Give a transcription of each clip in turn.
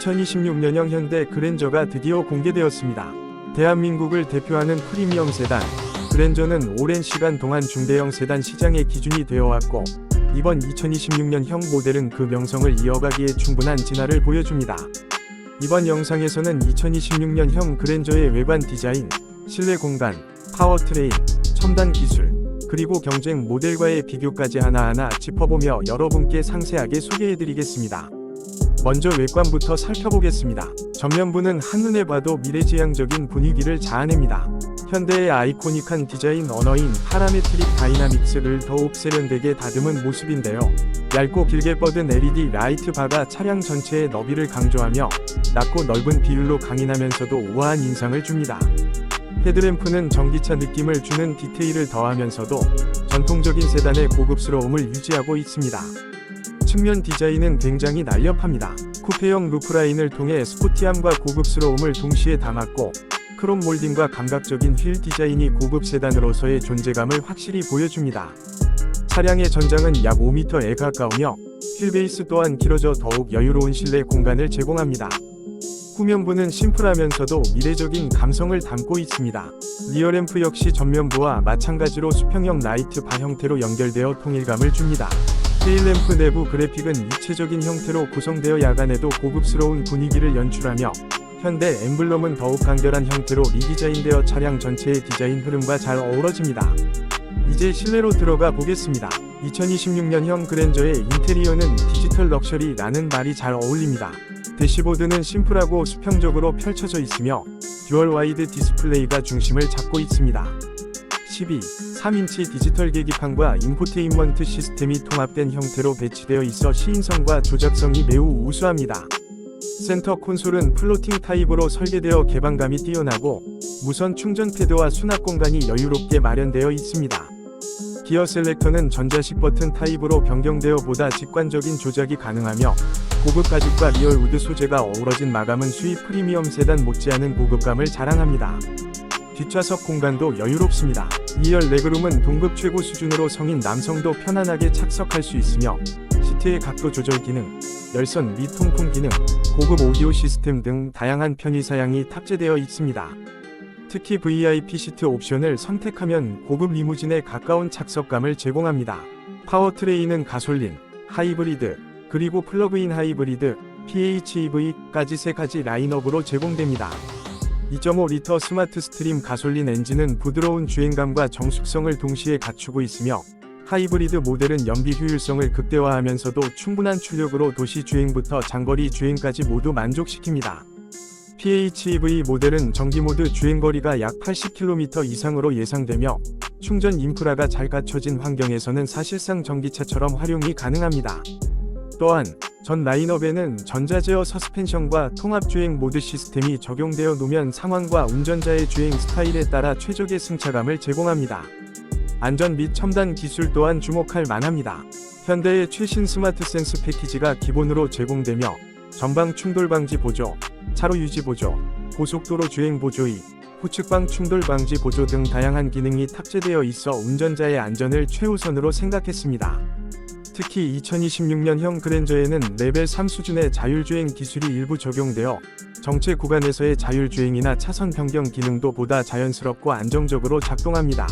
2026년형 현대 그랜저가 드디어 공개되었습니다. 대한민국을 대표하는 프리미엄 세단, 그랜저는 오랜 시간 동안 중대형 세단 시장의 기준이 되어왔고, 이번 2026년형 모델은 그 명성을 이어가기에 충분한 진화를 보여줍니다. 이번 영상에서는 2026년형 그랜저의 외관 디자인, 실내 공간, 파워트레인, 첨단 기술, 그리고 경쟁 모델과의 비교까지 하나하나 짚어보며 여러분께 상세하게 소개해드리겠습니다. 먼저 외관부터 살펴보겠습니다. 전면부는 한눈에 봐도 미래지향적인 분위기를 자아냅니다. 현대의 아이코닉한 디자인 언어인 파라메트릭 다이나믹스를 더욱 세련되게 다듬은 모습인데요. 얇고 길게 뻗은 LED 라이트 바가 차량 전체의 너비를 강조하며 낮고 넓은 비율로 강인하면서도 우아한 인상을 줍니다. 헤드램프는 전기차 느낌을 주는 디테일을 더하면서도 전통적인 세단의 고급스러움을 유지하고 있습니다. 측면 디자인은 굉장히 날렵합니다. 쿠페형 루프라인을 통해 스포티함과 고급스러움을 동시에 담았고 크롬 몰딩과 감각적인 휠 디자인이 고급 세단으로서의 존재감을 확실히 보여줍니다. 차량의 전장은 약 5m에 가까우며 휠베이스 또한 길어져 더욱 여유로운 실내 공간을 제공합니다. 후면부는 심플하면서도 미래적인 감성을 담고 있습니다. 리어램프 역시 전면부와 마찬가지로 수평형 라이트 바 형태로 연결되어 통일감을 줍니다. 테일램프 내부 그래픽은 입체적인 형태로 구성되어 야간에도 고급스러운 분위기를 연출하며 현대 엠블럼은 더욱 간결한 형태로 리디자인되어 차량 전체의 디자인 흐름과 잘 어우러집니다. 이제 실내로 들어가 보겠습니다. 2026년형 그랜저의 인테리어는 디지털 럭셔리 라는 말이 잘 어울립니다. 대시보드는 심플하고 수평적으로 펼쳐져 있으며 듀얼 와이드 디스플레이가 중심을 잡고 있습니다. 12, 3인치 디지털 계기판과 인포테인먼트 시스템이 통합된 형태로 배치되어 있어 시인성과 조작성이 매우 우수합니다. 센터 콘솔은 플로팅 타입으로 설계되어 개방감이 뛰어나고 무선 충전 패드와 수납 공간이 여유롭게 마련되어 있습니다. 기어 셀렉터는 전자식 버튼 타입으로 변경되어 보다 직관적인 조작이 가능하며 고급 가죽과 리얼 우드 소재가 어우러진 마감은 수입 프리미엄 세단 못지않은 고급감을 자랑합니다. 뒷좌석 공간도 여유롭습니다. 2열 레그룸은 동급 최고 수준으로 성인 남성도 편안하게 착석할 수 있으며 시트의 각도 조절 기능, 열선 및 통풍 기능, 고급 오디오 시스템 등 다양한 편의 사양이 탑재되어 있습니다. 특히 VIP 시트 옵션을 선택하면 고급 리무진에 가까운 착석감을 제공합니다. 파워트레인은 가솔린, 하이브리드, 그리고 플러그인 하이브리드, PHEV까지 세 가지 라인업으로 제공됩니다. 2.5리터 스마트 스트림 가솔린 엔진은 부드러운 주행감과 정숙성을 동시에 갖추고 있으며 하이브리드 모델은 연비 효율성을 극대화하면서도 충분한 출력으로 도시 주행부터 장거리 주행까지 모두 만족시킵니다. PHEV 모델은 전기 모드 주행거리가 약 80km 이상으로 예상되며 충전 인프라가 잘 갖춰진 환경에서는 사실상 전기차처럼 활용이 가능합니다. 또한 전 라인업에는 전자제어 서스펜션과 통합주행 모드 시스템이 적용되어 노면 상황과 운전자의 주행 스타일에 따라 최적의 승차감을 제공합니다. 안전 및 첨단 기술 또한 주목할 만합니다. 현대의 최신 스마트 센스 패키지가 기본으로 제공되며 전방 충돌 방지 보조, 차로 유지 보조, 고속도로 주행 보조이, 후측방 충돌 방지 보조 등 다양한 기능이 탑재되어 있어 운전자의 안전을 최우선으로 생각했습니다. 특히 2026년형 그랜저에는 레벨 3 수준의 자율주행 기술이 일부 적용되어 정체 구간에서의 자율주행이나 차선 변경 기능도 보다 자연스럽고 안정적으로 작동합니다.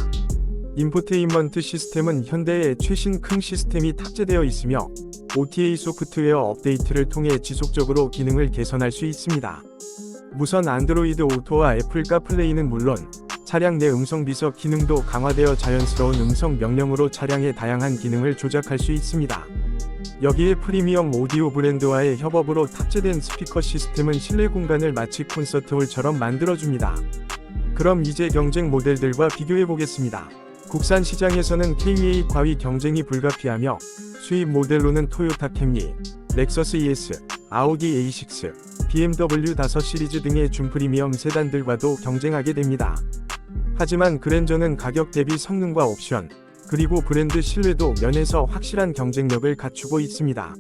인포테인먼트 시스템은 현대의 최신 큰 시스템이 탑재되어 있으며 OTA 소프트웨어 업데이트를 통해 지속적으로 기능을 개선할 수 있습니다. 무선 안드로이드 오토와 애플 카플레이는 물론 차량 내 음성 비서 기능도 강화되어 자연스러운 음성 명령으로 차량의 다양한 기능을 조작할 수 있습니다. 여기에 프리미엄 오디오 브랜드와의 협업으로 탑재된 스피커 시스템은 실내 공간을 마치 콘서트홀처럼 만들어줍니다. 그럼 이제 경쟁 모델들과 비교해 보겠습니다. 국산 시장에서는 KA 과위 경쟁이 불가피하며 수입 모델로는 토요타 캠리, 렉서스 ES, 아우디 A6, BMW 5 시리즈 등의 준프리미엄 세단들과도 경쟁하게 됩니다. 하지만 그랜저는 가격 대비 성능과 옵션, 그리고 브랜드 신뢰도 면에서 확실한 경쟁력을 갖추고 있습니다.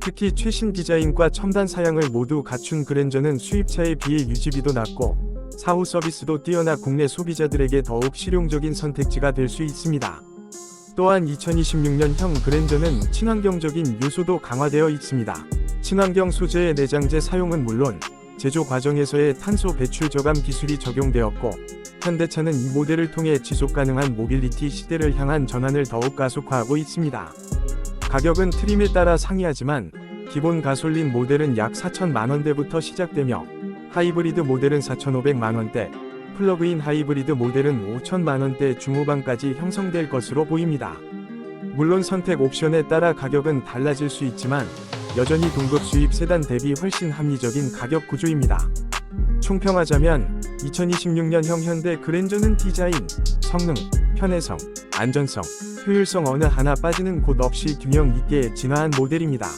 특히 최신 디자인과 첨단 사양을 모두 갖춘 그랜저는 수입차에 비해 유지비도 낮고 사후 서비스도 뛰어나 국내 소비자들에게 더욱 실용적인 선택지가 될 수 있습니다. 또한 2026년형 그랜저는 친환경적인 요소도 강화되어 있습니다. 친환경 소재의 내장재 사용은 물론 제조 과정에서의 탄소 배출 저감 기술이 적용되었고 현대차는 이 모델을 통해 지속 가능한 모빌리티 시대를 향한 전환을 더욱 가속화하고 있습니다. 가격은 트림에 따라 상이하지만 기본 가솔린 모델은 약 4천만 원대부터 시작되며 하이브리드 모델은 4,500만 원대, 플러그인 하이브리드 모델은 5천만 원대 중후반까지 형성될 것으로 보입니다. 물론 선택 옵션에 따라 가격은 달라질 수 있지만 여전히 동급 수입 세단 대비 훨씬 합리적인 가격 구조입니다. 총평하자면 2026년형 현대 그랜저는 디자인, 성능, 편의성, 안전성, 효율성 어느 하나 빠지는 곳 없이 균형 있게 진화한 모델입니다.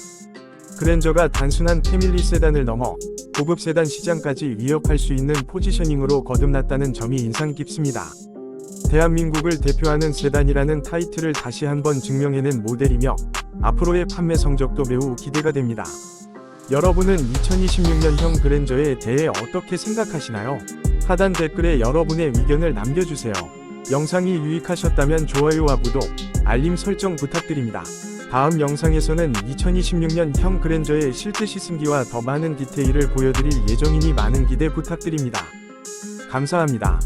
그랜저가 단순한 패밀리 세단을 넘어 고급 세단 시장까지 위협할 수 있는 포지셔닝으로 거듭났다는 점이 인상 깊습니다. 대한민국을 대표하는 세단이라는 타이틀을 다시 한번 증명해낸 모델이며 앞으로의 판매 성적도 매우 기대가 됩니다. 여러분은 2026년형 그랜저에 대해 어떻게 생각하시나요? 하단 댓글에 여러분의 의견을 남겨주세요. 영상이 유익하셨다면 좋아요와 구독, 알림 설정 부탁드립니다. 다음 영상에서는 2026년형 그랜저의 실제 시승기와 더 많은 디테일을 보여드릴 예정이니 많은 기대 부탁드립니다. 감사합니다.